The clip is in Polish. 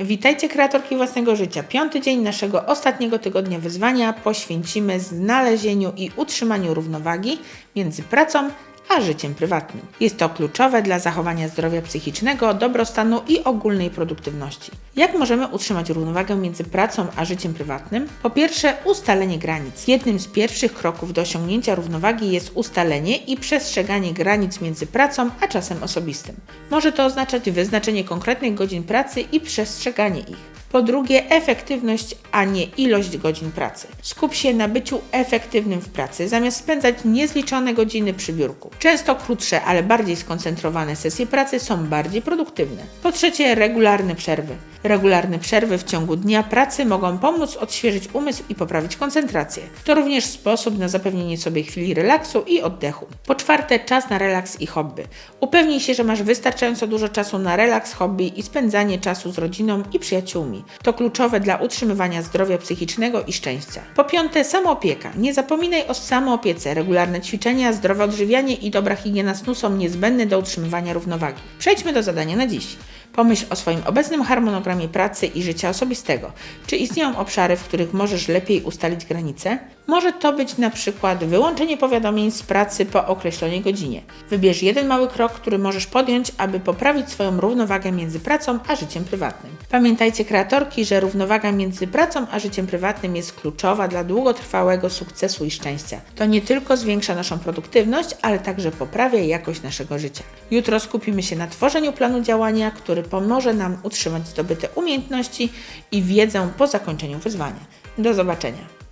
Witajcie kreatorki własnego życia. Piąty dzień naszego ostatniego tygodnia wyzwania poświęcimy znalezieniu i utrzymaniu równowagi między pracą a życiem prywatnym. Jest to kluczowe dla zachowania zdrowia psychicznego, dobrostanu i ogólnej produktywności. Jak możemy utrzymać równowagę między pracą a życiem prywatnym? Po pierwsze, ustalenie granic. Jednym z pierwszych kroków do osiągnięcia równowagi jest ustalenie i przestrzeganie granic między pracą a czasem osobistym. Może to oznaczać wyznaczenie konkretnych godzin pracy i przestrzeganie ich. Po drugie, efektywność, a nie ilość godzin pracy. Skup się na byciu efektywnym w pracy, zamiast spędzać niezliczone godziny przy biurku. Często krótsze, ale bardziej skoncentrowane sesje pracy są bardziej produktywne. Po trzecie, regularne przerwy. Regularne przerwy w ciągu dnia pracy mogą pomóc odświeżyć umysł i poprawić koncentrację. To również sposób na zapewnienie sobie chwili relaksu i oddechu. Po czwarte, czas na relaks i hobby. Upewnij się, że masz wystarczająco dużo czasu na relaks, hobby i spędzanie czasu z rodziną i przyjaciółmi. To kluczowe dla utrzymywania zdrowia psychicznego i szczęścia. Po piąte, samoopieka. Nie zapominaj o samoopiece. Regularne ćwiczenia, zdrowe odżywianie i dobra higiena snu są niezbędne do utrzymywania równowagi. Przejdźmy do zadania na dziś. Pomyśl o swoim obecnym harmonogramie pracy i życia osobistego. Czy istnieją obszary, w których możesz lepiej ustalić granice? Może to być na przykład wyłączenie powiadomień z pracy po określonej godzinie. Wybierz jeden mały krok, który możesz podjąć, aby poprawić swoją równowagę między pracą a życiem prywatnym. Pamiętajcie, kreatorki, że równowaga między pracą a życiem prywatnym jest kluczowa dla długotrwałego sukcesu i szczęścia. To nie tylko zwiększa naszą produktywność, ale także poprawia jakość naszego życia. Jutro skupimy się na tworzeniu planu działania, który pomoże nam utrzymać zdobyte umiejętności i wiedzę po zakończeniu wyzwania. Do zobaczenia.